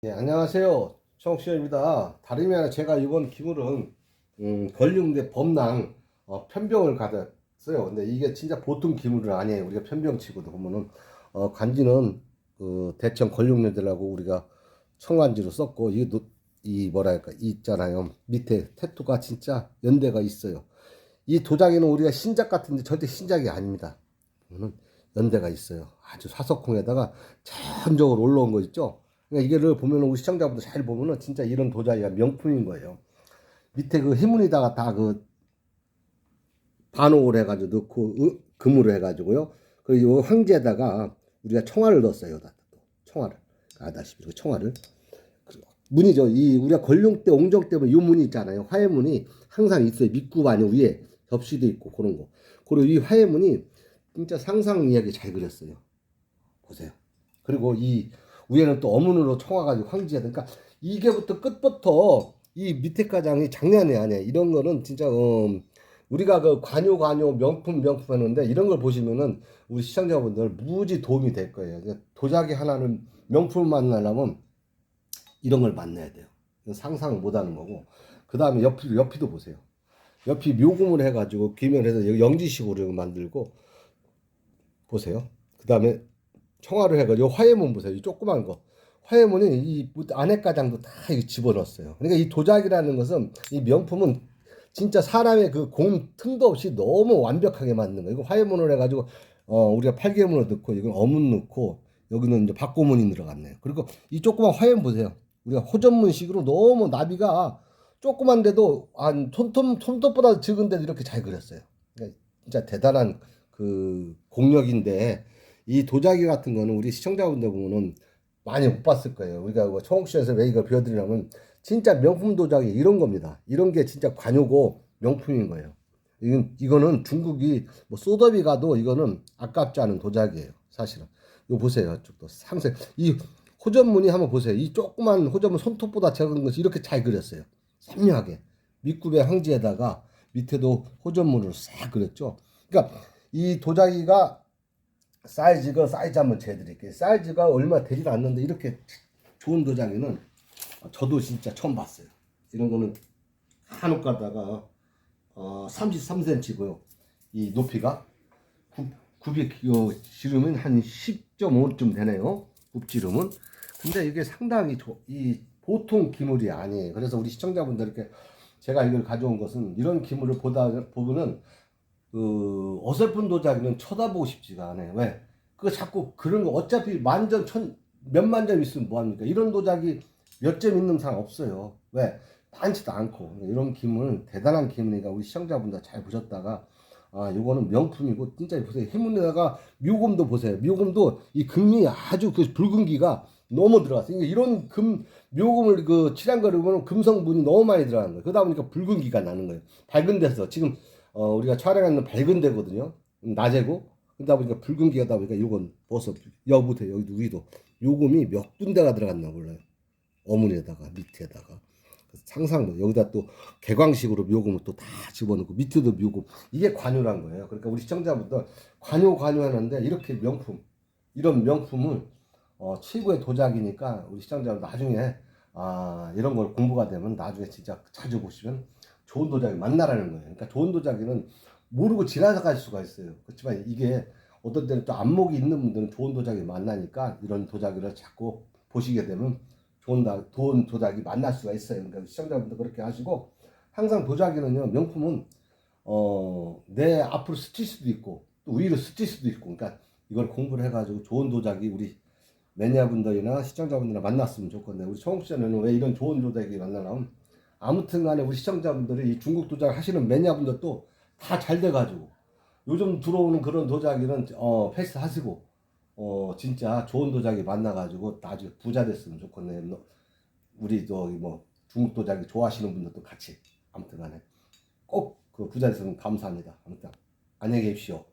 네, 안녕하세요. 청취자입니다. 다름이 아니라 제가 이번 기물은 음, 걸림대 범랑 어, 편병을 가졌어요. 근데 이게 진짜 보통 기물은 아니에요. 우리가 편병치고도 보면은 어, 간지는 그 대청 걸림대들하고 우리가 청간지로 썼고 이, 노- 이 뭐랄까 이 있잖아요. 밑에 태투가 진짜 연대가 있어요. 이 도자기는 우리가 신작 같은데 절대 신작이 아닙니다. 연대가 있어요. 아주 사석콩에다가 전적으로 올라온 거 있죠. 그러니까 이게를 보면 우리 시청자분들 잘 보면은 진짜 이런 도자기가 명품인 거예요. 밑에 그 희문에다가 다 그 반옥을 해가지고 넣고 으- 금으로 해가지고요. 그리고 이 황제에다가 우리가 청화를 넣었어요. 청화를 아다시피 그 청화를 그리고 문이죠. 이 우리가 걸룡 때 옹정 때문에 이 문이 있잖아요. 화해문이 항상 있어요. 밑굽 안에 위에 접시도 있고 그런 거. 그리고 이 화해문이 진짜 상상 이야기 잘 그렸어요. 보세요. 그리고 이 위에는 또 어문으로 청와가지고 황지가 그러니까 이게부터 끝부터 이 밑에까지 장난이 아니에요. 이런 거는 진짜 음, 우리가 그 관요 관요 명품 명품 하는데 이런 걸 보시면은 우리 시청자분들 무지 도움이 될 거예요. 도자기 하나는 명품을 만나려면 이런 걸 만나야 돼요. 이건 상상을 못하는 거고 그 다음에 옆이 옆이도 보세요. 옆이 묘금을 해가지고 기면해서 영지식으로 만들고 보세요. 그 다음에 청화를 해가지고 화해문 보세요. 이 조그만 거. 화해문이 이 안에가장도 다 집어넣었어요. 그러니까 이 도자기라는 것은 이 명품은 진짜 사람의 그 공 틈도 없이 너무 완벽하게 만든 거예요. 이거 화해문을 해가지고 어 우리가 팔개문을 넣고 이건 어문 넣고 여기는 이제 박고문이 들어갔네요. 그리고 이 조그만 화해문 보세요. 우리가 호전문식으로 너무 나비가 조그만데도 한 손톱 손톱보다 적은데도 이렇게 잘 그렸어요. 그러니까 진짜 대단한 그 공력인데 이 도자기 같은 거는 우리 시청자분들 보면은 많이 못 봤을 거예요. 우리가 뭐 청옥시에서 왜 이걸 보여드리냐면 진짜 명품 도자기 이런 겁니다. 이런 게 진짜 관요고 명품인 거예요. 이건 이거는 중국이 뭐 소더비 가도 이거는 아깝지 않은 도자기예요. 사실은. 이거 보세요. 이쪽도 상세. 이 호전문이 한번 보세요. 이 조그만 호전문 손톱보다 작은 것이 이렇게 잘 그렸어요. 선명하게 밑굽의 황지에다가 밑에도 호전문으로 싹 그렸죠. 그러니까 이 도자기가 사이즈가 사이즈 한번 재드릴게요. 사이즈가 얼마 되질 않는데 이렇게 좋은 도자기는 저도 진짜 처음 봤어요. 이런 거는 한옥 가다가 어, 33cm고요. 이 높이가 굽, 굽이 요 지름은 한 10.5쯤 되네요. 굽지름은. 근데 이게 상당히 조, 이 보통 기물이 아니에요. 그래서 우리 시청자분들께 제가 이걸 가져온 것은 이런 기물을 보다 보면은 그 어설픈 도자기는 쳐다보고 싶지가 않아요. 왜? 그 자꾸 그런 거 어차피 만점 천 몇만 점 있으면 뭐 합니까? 이런 도자기 몇 점 있는 사람 없어요. 왜? 많지도 않고 이런 기물 대단한 기물이니까 우리 시청자분들 잘 보셨다가 아 요거는 명품이고 진짜 보세요 해문에다가 묘금도 보세요 묘금도 이 금이 아주 그 붉은기가 너무 들어갔어요 이런 금 묘금을 그 칠한 거를 보면 금성분이 너무 많이 들어가는 거예요 그러다 보니까 붉은기가 나는 거예요 밝은 데서 지금 어, 우리가 촬영하는 밝은 데거든요. 낮에고 그러다 보니까 붉은기가 다 보니까 이건 버섯 여부터 여기도 위도 요금이 몇 군데가 들어갔나 몰라요. 어문에다가 밑에다가 상상 뭐 여기다 또 개광식으로 묘금을 또 다 집어넣고 밑에도 묘금 이게 관요란 거예요. 그러니까 우리 시청자분들 관요 관요하는데 이렇게 명품 이런 명품을 어, 최고의 도자기니까 우리 시청자분 나중에 아 이런 걸 공부가 되면 나중에 진짜 자주 보시면 좋은 도자기 만나라는 거예요. 그러니까 좋은 도자기는 모르고 지나갈 수가 있어요. 그렇지만 이게 어떤 때는 또 안목이 있는 분들은 좋은 도자기 만나니까 이런 도자기를 자꾸 보시게 되면 좋은, 다, 좋은 도자기 만날 수가 있어요. 그러니까 시청자분들 그렇게 하시고 항상 도자기는요 명품은 어, 내 앞으로 스칠 수도 있고 또 위로 스칠 수도 있고 그러니까 이걸 공부를 해가지고 좋은 도자기 우리 매니아분들이나 시청자분들이나 만났으면 좋겠네. 우리 청국시장에는 왜 이런 좋은 도자기 만나려면 아무튼 간에 우리 시청자분들이 이 중국 도자기 하시는 매니아분들도 다 잘 돼가지고 요즘 들어오는 그런 도자기는 어 패스 하시고 어 진짜 좋은 도자기 만나가지고 나중에 부자 됐으면 좋겠네. 너- 우리 저기 뭐 중국 도자기 좋아하시는 분들도 같이 아무튼 간에 꼭 그 부자 됐으면 감사합니다. 아무튼 안녕히 계십시오